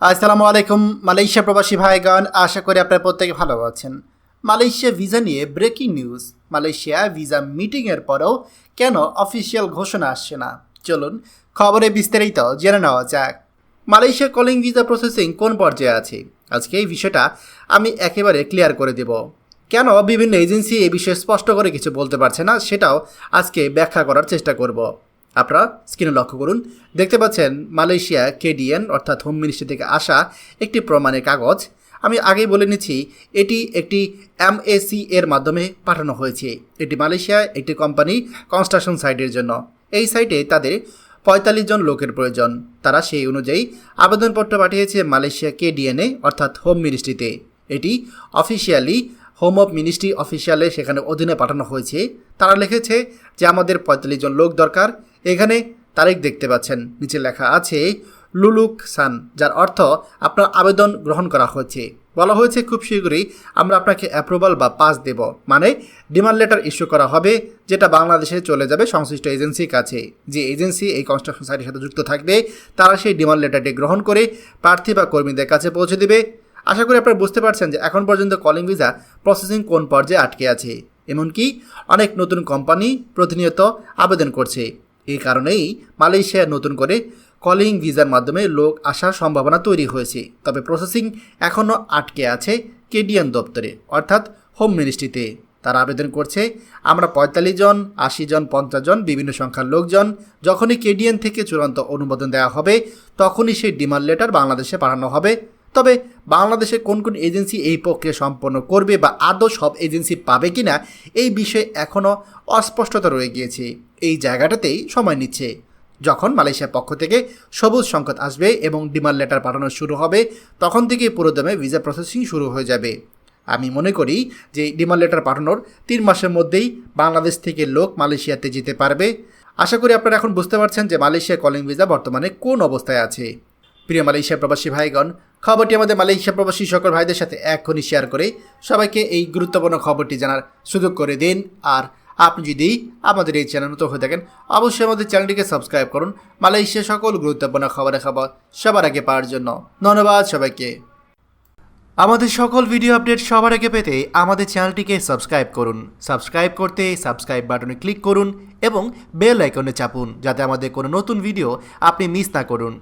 আসসালামু আলাইকুম, মালয়েশিয়া প্রবাসী ভাইগণ, আশা করি আপনারা প্রত্যেকে ভালো আছেন। মালয়েশিয়া ভিসা নিয়ে ব্রেকিং নিউজ মালয়েশিয়া ভিসা মিটিংয়ের পরেও কেন অফিসিয়াল ঘোষণা আসছে না? চলুন খবরে বিস্তারিত জেনে নেওয়া যাক। মালয়েশিয়া কলিং ভিসা প্রসেসিং কোন পর্যায়ে আছে? আজকে এই বিষয়টা আমি একেবারে ক্লিয়ার করে দেব। কেন বিভিন্ন এজেন্সি এই বিষয়ে স্পষ্ট করে কিছু বলতে পারছে না, সেটাও আজকে ব্যাখ্যা করার চেষ্টা করব। আপনারা স্ক্রিনে লক্ষ্য করুন। দেখতে পাচ্ছেন মালয়েশিয়া কেডিএন, অর্থাৎ হোম মিনিস্ট্রি থেকে আসা একটি প্রমাণের কাগজ। আমি আগেই বলে নিচ্ছি, এটি একটি এমএসি এর মাধ্যমে পাঠানো হয়েছে। এটি মালয়েশিয়া, একটি কোম্পানি কনস্ট্রাকশন সাইটের জন্য। এই সাইটে তাদের পঁয়তাল্লিশ জন লোকের প্রয়োজন। তারা সেই অনুযায়ী আবেদনপত্র পাঠিয়েছে মালয়েশিয়া কেডিএনএ, অর্থাৎ হোম মিনিস্ট্রিতে। এটি অফিসিয়ালি হোম অফ মিনিস্ট্রি অফিসিয়ালে সেখানে অধীনে পাঠানো হয়েছে। তারা লিখেছে যে, আমাদের পঁয়তাল্লিশ জন লোক দরকার। এখানে তারিখ দেখতে পাচ্ছেন। নিচে লেখা আছে, লুলুক সান, যার অর্থ আপনার আবেদন গ্রহণ করা হয়েছে। বলা হয়েছে খুব শীঘ্রই আমরা আপনাকে অ্যাপ্রুভাল বা পাস দেব। মানে ডিমান্ড লেটার ইস্যু করা হবে, যেটা বাংলাদেশে চলে যাবে সংশ্লিষ্ট এজেন্সির কাছে। যে এজেন্সি এই কনস্ট্রাকশন সাইটের সাথে যুক্ত থাকবে, তারা সেই ডিমান্ড লেটারটি গ্রহণ করে প্রার্থী বা কর্মীদের কাছে পৌঁছে দেবে। আশা করি আপনারা বুঝতে পারছেন যে এখন পর্যন্ত কলিং ভিসা প্রসেসিং কোন পর্যায়ে আটকে আছে। এমনকি অনেক নতুন কোম্পানি প্রতিনিয়ত আবেদন করছে। এই কারণেই মালয়েশিয়া নতুন করে কলিং ভিসার মাধ্যমে লোক আসার সম্ভাবনা তৈরি হয়েছে। তবে প্রসেসিং এখনও আটকে আছে কেডিএন দপ্তরে, অর্থাৎ হোম মিনিস্ট্রিতে। তারা আবেদন করছে, আমরা পঁয়তাল্লিশ জন, আশি জন, পঞ্চাশ জন, বিভিন্ন সংখ্যার লোকজন, যখনই কেডিএন থেকে চূড়ান্ত অনুমোদন দেওয়া হবে, তখনই সেই ডিমান্ড লেটার বাংলাদেশে পাঠানো হবে। তবে বাংলাদেশে কোন কোন এজেন্সি এই প্রক্রিয়া সম্পন্ন করবে বা আদৌ সব এজেন্সি পাবে কি না এই বিষয়ে এখনও অস্পষ্টতা রয়ে গিয়েছে। এই জায়গাটাতেই সময় নিচ্ছে। যখন মালয়েশিয়ার পক্ষ থেকে সবুজ সংকট আসবে এবং ডিমান্ড লেটার পাঠানো শুরু হবে, তখন থেকে পুরোদমে ভিসা প্রসেসিং শুরু হয়ে যাবে। আমি মনে করি যে ডিমান্ড লেটার পাঠানোর তিন মাসের মধ্যেই বাংলাদেশ থেকে লোক মালয়েশিয়াতে যেতে পারবে। আশা করি আপনারা এখন বুঝতে পারছেন যে মালয়েশিয়া কলিং ভিসা বর্তমানে কোন অবস্থায় আছে। প্রিয় মালয়েশিয়া প্রবাসী ভাইগণ, খবরটি আমাদের মালয়েশিয়া প্রবাসী সকল ভাইদের সাথে এখনই শেয়ার করে সবাইকে এই গুরুত্বপূর্ণ খবরটি জানার সুযোগ করে দিন। আর আপনি যদি আমাদের এই চ্যানেল নতুন হয়ে থাকেন, অবশ্যই আমাদের চ্যানেলটিকে সাবস্ক্রাইব করুন মালয়েশিয়া সকল গুরুত্বপূর্ণ খবরের খবর সবার আগে পাওয়ার জন্য। ধন্যবাদ সবাইকে। আমাদের সকল ভিডিও আপডেট সবার আগে পেতে আমাদের চ্যানেলটিকে সাবস্ক্রাইব করুন। সাবস্ক্রাইব করতে সাবস্ক্রাইব বাটনে ক্লিক করুন এবং বেল আইকনে চাপুন, যাতে আমাদের কোনো নতুন ভিডিও আপনি মিস না করুন।